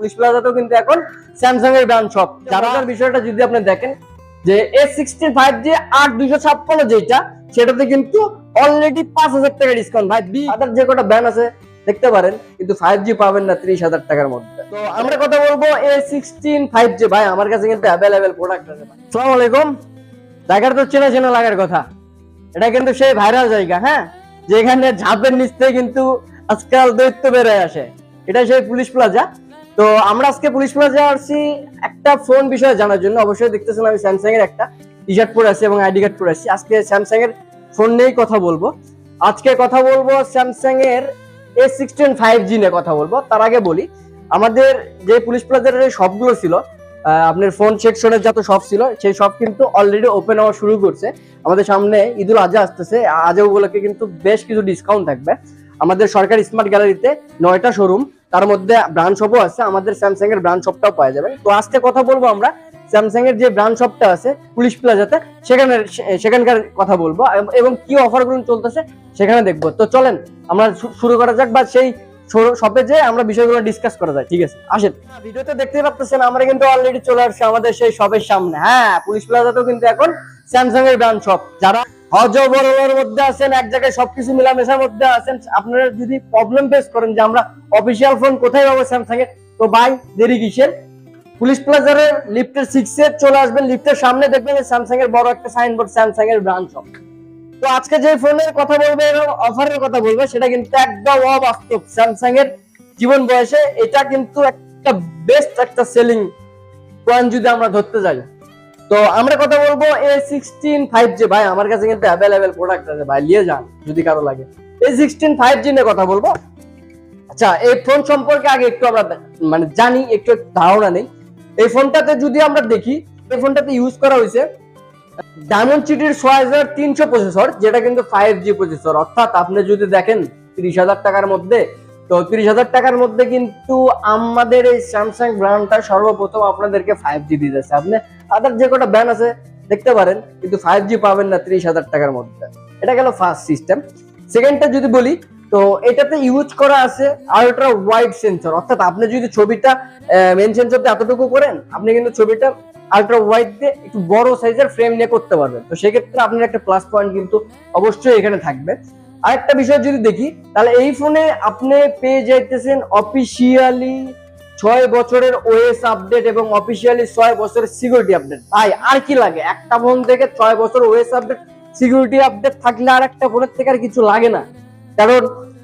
Police প্লাজাতেও কিন্তু এখন Samsung এর ব্র্যান্ড শপ যারা বিষয়টা যদি আপনি দেখেন যে এ সিক্সটিন ফাইভ জি আট দুইশো ছাপ্পান্ন যেটা সেটাতে কিন্তু অলরেডি পাঁচ হাজার টাকা ডিসকাউন্ট ভাই বি আদার যে কটা ব্যান্ড আছে দেখতে পারেন কিন্তু ফাইভ জি পাবেন না ত্রিশ হাজার টাকার মধ্যে। তো আমরা কথা বলব এ সিক্সটিন ফাইভ জি ভাই আমার কাছে কিন্তু অ্যাভেলেবেল প্রোডাক্ট আছে সালাম আলাইকুম। জায়গাটা তো চেনা চেনা লাগার কথা। এটা কিন্তু সেই ভাইরাল জায়গা হ্যাঁ? যেখানে ঝাপের নিচ থেকে কিন্তু আজকাল দৈত্য বেড়ে আসে। এটা সেই পুলিশ প্লাজা তো আমরা আজকে পুলিশ প্লাজা আসছি। একটা ফোন বিষয়ে জানার জন্য। অবশ্যই দেখতেছেন আমি স্যামসাং এর একটা টি শার্ট পরে আছি এবং আইডি কার্ড পরে আছি আজকে স্যামসাং এর ফোন নিয়েই কথা বলব। আজকে কথা বলব স্যামসাং এর এ সিক্সটিন ফাইভ জি নিয়ে কথা বলব। তার আগে বলি, আমাদের যে পুলিশ প্লাজার শপগুলো ছিল আপনার ফোন সেকশনের যত শপ ছিল, সেই শপ কিন্তু অলরেডি ওপেন হওয়া শুরু করছে। আমাদের সামনে ঈদুল আজহা আসতেছে। আজহা উপলক্ষে কিন্তু বেশ কিছু ডিসকাউন্ট থাকবে। আমাদের সরকারি স্মার্ট গ্যালারিতে নয়টা শোরুম তার মধ্যে ব্রাঞ্চ শপও আছে, আমাদের স্যামসাং এর ব্রাঞ্চ শপটাও পাওয়া যাবে। তো আজকে কথা বলব আমরা স্যামসাং এর যে ব্রাঞ্চ শপটা আছে পুলিশ প্লাজাতে সেখানে, সেখানকার কথা বলব। এবং- কি অফারগুলো চলতেছে, সেখানে দেখব। তো চলেন, আমরা শুরু করা যাক বা সেই শপে যে আমরা বিষয়গুলো ডিসকাস করা যায় ঠিক আছে? আসেন। ভিডিওতে দেখতে পাচ্ছেন আমরা কিন্তু অলরেডি চলে আসছি আমাদের সেই শপের সামনে। হ্যাঁ পুলিশ প্লাজাতেও কিন্তু এখন স্যামসাং এর ব্রাঞ্চ শপ যারা হজ বড়লোর মধ্যে আছেন, এক জায়গায় সবকিছু মধ্যে আছেন। আপনারা যদি প্রবলেম ফেস করেন যে আমরা অফিসিয়াল ফোন কোথায় পাবো স্যামসাং এর তো ভাই, দেরি কিসের? পুলিশ প্লাজারের লিফটের সিক্স এ চলে আসবেন লিফটের সামনে দেখবেন স্যামসাং এর বড় একটা সাইনবোর্ড স্যামসাং এর ব্রাঞ্চ তো আজকে যে ফোনের কথা বলব এবং অফারের কথা বলব, সেটা কিন্তু একদম অবাস্তব। স্যামসাং এর জীবন বয়সে এটা কিন্তু একটা বেস্ট একটা সেলিং পয়েন্ট যদি আমরা ধরতে যাই। তো আমরা কথা বলব এ সিক্সটিন ফাইভ জি ভাই, আমার কাছে কিন্তু অ্যাভেলেবেল প্রোডাক্ট আছে, ভাই, নিয়ে যান, যদি কারও লাগে। এ সিক্সটিন ফাইভ জি নিয়ে কথা বলব। আচ্ছা এই ফোন সম্পর্কে আগে একটু আমরা মানে জানি, একটু ধারণা নেই। এই ফোনটাতে যদি আমরা দেখি, এই ফোনটাতে ইউজ করা হয়েছে ডায়মন্ড সিটির ছয় হাজার তিনশো প্রসেসর যেটা কিন্তু ফাইভ জি প্রসেসর অর্থাৎ আপনি যদি দেখেন তিরিশ হাজার টাকার মধ্যে তো তিরিশ হাজার টাকার মধ্যে কিন্তু আমাদের এই স্যামসাং ব্র্যান্ডটা সর্বপ্রথম আপনাদেরকে ফাইভ জি দিতেছে আপনি আদার যে কটা ব্যান্ড আছে, দেখতে পারেন, কিন্তু ফাইভ জি পাবেন না ত্রিশ হাজার টাকার মধ্যে। এটা গেল ফার্স্ট সিস্টেম সেকেন্ডটা যদি বলি, তো এটাতে ইউজ করা আছে আলট্রা ওয়াইড সেন্সর অর্থাৎ আপনি যদি ছবিটা মেন সেন্সর সেন্সরতে এতটুকু করেন, আপনি কিন্তু ছবিটা আলট্রা ওয়াইড দিয়ে একটু বড় সাইজের ফ্রেম নিয়ে করতে পারবেন। তো সেক্ষেত্রে আপনার একটা প্লাস পয়েন্ট কিন্তু অবশ্যই এখানে থাকবে। আরেকটা বিষয় যদি দেখি, তাহলে এই ফোনে আপনি পেয়ে যাইতেছেন অফিসিয়ালি ছয় বছরের ওএস আপডেট এবং অফিসিয়ালি ছয় বছরের সিকিউরিটি আপডেট ভাই, আর কি লাগে? একটা ফোন থেকে ছয় বছর ওএস আপডেট সিকিউরিটি আপডেট থাকলে আর একটা ফোনের থেকে আর কিছু লাগে না। কারণ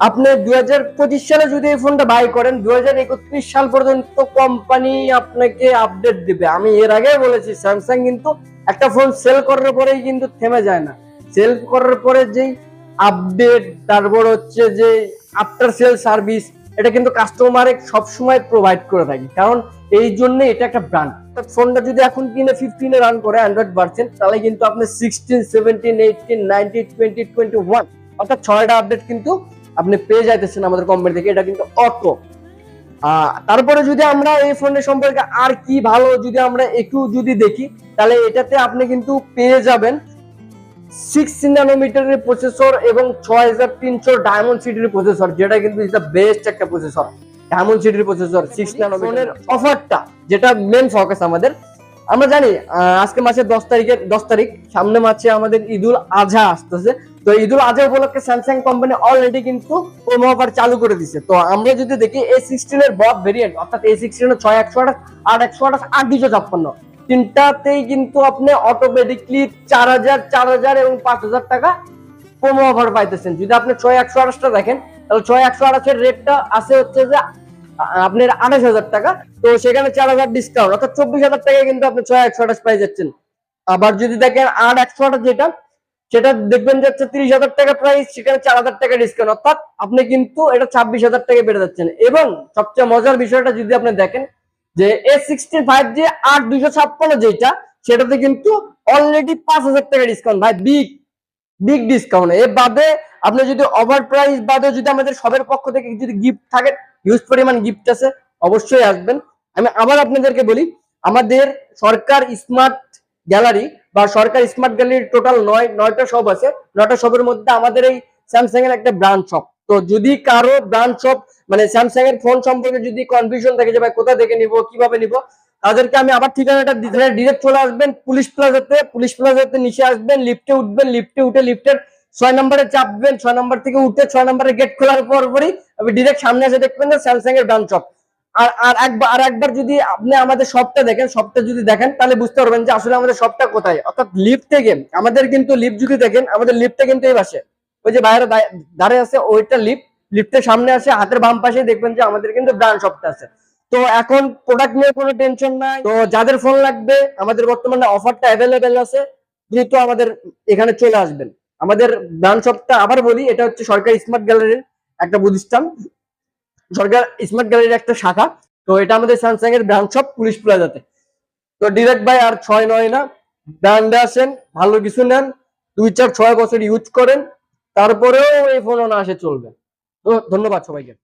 আপনি দুই হাজার পঁচিশ সালে যদি এই ফোনটা বাই করেন, দুই হাজার একত্রিশ সাল পর্যন্ত কোম্পানি আপনাকে আপডেট দিবে। আমি এর আগে বলেছি স্যামসাং কিন্তু একটা ফোন সেল করার পরেই কিন্তু থেমে যায় না। সেল করার পরে যেই আপডেট তারপর হচ্ছে যে আফটার সেল সার্ভিস এটা কিন্তু কাস্টমারে সবসময় প্রোভাইড করে থাকি। কারণ এই জন্য এটা একটা ব্র্যান্ড ফোনটা যদি এখন কিনে ফিফটিনে রান করে অ্যান্ড্রয়েড ভার্সন তাহলে কিন্তু আপনি sixteen seventeen eighteen nineteen twenty twenty one অর্থাৎ ছয়টা আপডেট কিন্তু আপনি পেয়ে যাইতেছেন আমাদের কোম্পানি থেকে। এটা কিন্তু অটো তারপরে যদি আমরা এই ফোনের সম্পর্কে আর কি ভালো যদি আমরা একটু যদি দেখি, তাহলে এটাতে আপনি কিন্তু পেয়ে যাবেন সিক্স ন্যানোমিটারের প্রসেসর এবং ছয় হাজার তিনশো ডায়মন্ড সিটির প্রসেসর যেটা কিন্তু ইজ দ্য বেস্ট একটা প্রসেসর ডায়মন্ড সিটির প্রসেসর সিক্স ন্যানোমিটারের অফারটা যেটা মেন ফোকাস আমাদের। আমরা জানি আজকে মাসের দশ তারিখের দশ তারিখ সামনে মাসে আমাদের ঈদুল আজহা আসতেছে। তো ঈদুল আজহা উপলক্ষে স্যামসাং কোম্পানি অলরেডি কিন্তু প্রোমো অফার চালু করে দিছে। তো আমরা যদি দেখি এ সিক্সটিন এর বব ভেরিয়েন্ট অর্থাৎ এ সিক্সটিন এর ছয় একশো আঠাশ আট একশো আঠাশ আট দুশো ছাপ্পান্ন। তিনটাতেই কিন্তু আপনি অটোমেটিকলি চার হাজার চার হাজার এবং পাঁচ হাজার টাকা প্রোমো অফার পাইতেছেন। যদি আপনি ছয় একশো আঠাশটা দেখেন, তাহলে ছয় একশো আঠাশের রেটটা আছে হচ্ছে যে আপনার আঠাশ হাজার টাকা। তো সেখানে চার হাজার ডিসকাউন্ট অর্থাৎ চব্বিশ হাজার টাকা কিন্তু আপনি ছয় একশো আঠাশ পাই যাচ্ছেন। আবার যদি দেখেন আট একশো আঠাশ যেটা, সেটা দেখবেন যে হচ্ছে তিরিশ হাজার টাকা প্রাইস সেখানে চার হাজার টাকা ডিসকাউন্ট অর্থাৎ আপনি কিন্তু এটা ছাব্বিশ হাজার টাকা বেড়ে যাচ্ছেন। এবং সবচেয়ে মজার বিষয়টা যদি আপনি দেখেন যে এ সিক্সটি ফাইভ যে আট দুইশো ছাপ্পান্ন যেটা, সেটাতে কিন্তু অলরেডি পাঁচ হাজার টাকা ডিসকাউন্ট ভাই বিগ বিগ ডিসকাউন্ট এ বাদে আপনি যদি ওভার প্রাইস বাদে যদি আমাদের সবের পক্ষ থেকে যদি গিফট থাকে হিউজ পরিমাণ গিফট আছে, অবশ্যই আসবেন। আমি আবার আপনাদেরকে বলি, আমাদের সরকার স্মার্ট গ্যালারি বা সরকার স্মার্ট গ্যালারির টোটাল নয়, নয়টা শপ আছে। নয়টা শপের মধ্যে আমাদের এই স্যামসাং এর একটা ব্রাঞ্চ শপ তো যদি কারও ব্রাঞ্চ শপ মানে স্যামসাং এর ফোন সম্পর্কে যদি কনফিউশন থাকে যে ভাই কোথা থেকে নিব, কীভাবে নিব, তাদেরকে আমি আবার ঠিকানাটা দিতে ডিরেক্ট চলে আসবেন পুলিশ প্লাজাতে পুলিশ প্লাজাতে নিচে আসবেন লিফটে উঠবেন লিফটে উঠে লিফটের ছয় নম্বরে চাপবেন, ছয় নম্বর থেকে উঠে ছয় নম্বরে গেট খোলার পর পরই আপনি ডিরেক্ট সামনে এসে দেখবেন যে স্যামসাং এর ব্রাঞ্চ শপ আর আর একবার আর একবার যদি আপনি আমাদের শপটা দেখেন শপটা যদি দেখেন, তাহলে বুঝতে পারবেন যে আসলে আমাদের শপটা কোথায়। অর্থাৎ লিফট থেকে আমাদের কিন্তু লিফট যদি দেখেন, আমাদের লিফটটা কিন্তু এই পাশে। ওই যে বাইরে দাঁড়িয়ে আছে, ওইটা লিফট লিফটের সামনে আসে, হাতের বাম পাশে দেখবেন যে আমাদের কিন্তু ব্রাঞ্চ শপটা আছে। তো এখন প্রোডাক্ট নিয়ে কোনো টেনশন নাই। তো যাদের ফোন লাগবে, আমাদের বর্তমানে অফারটা অ্যাভেলেবেল আছে, দ্রুত আমাদের এখানে চলে আসবেন। আমাদের ব্রাঞ্চ শপটা আবার বলি, এটা হচ্ছে সরকারি স্মার্ট গ্যালারির একটা প্রতিষ্ঠান। সরকার স্মার্ট গ্যালারির একটা শাখা। তো এটা আমাদের স্যামসাং এর ব্রাঞ্চ শপ পুলিশ প্লাজাতে। তো ডিরেক্ট ভাই আর ছয় নয় না। ব্র্যান্ডে আসেন, ভালো কিছু নেন, দুই চার ছয় বছর ইউজ করেন। তারপরেও এই ফোন আসে চলবে। তো ধন্যবাদ সবাইকে।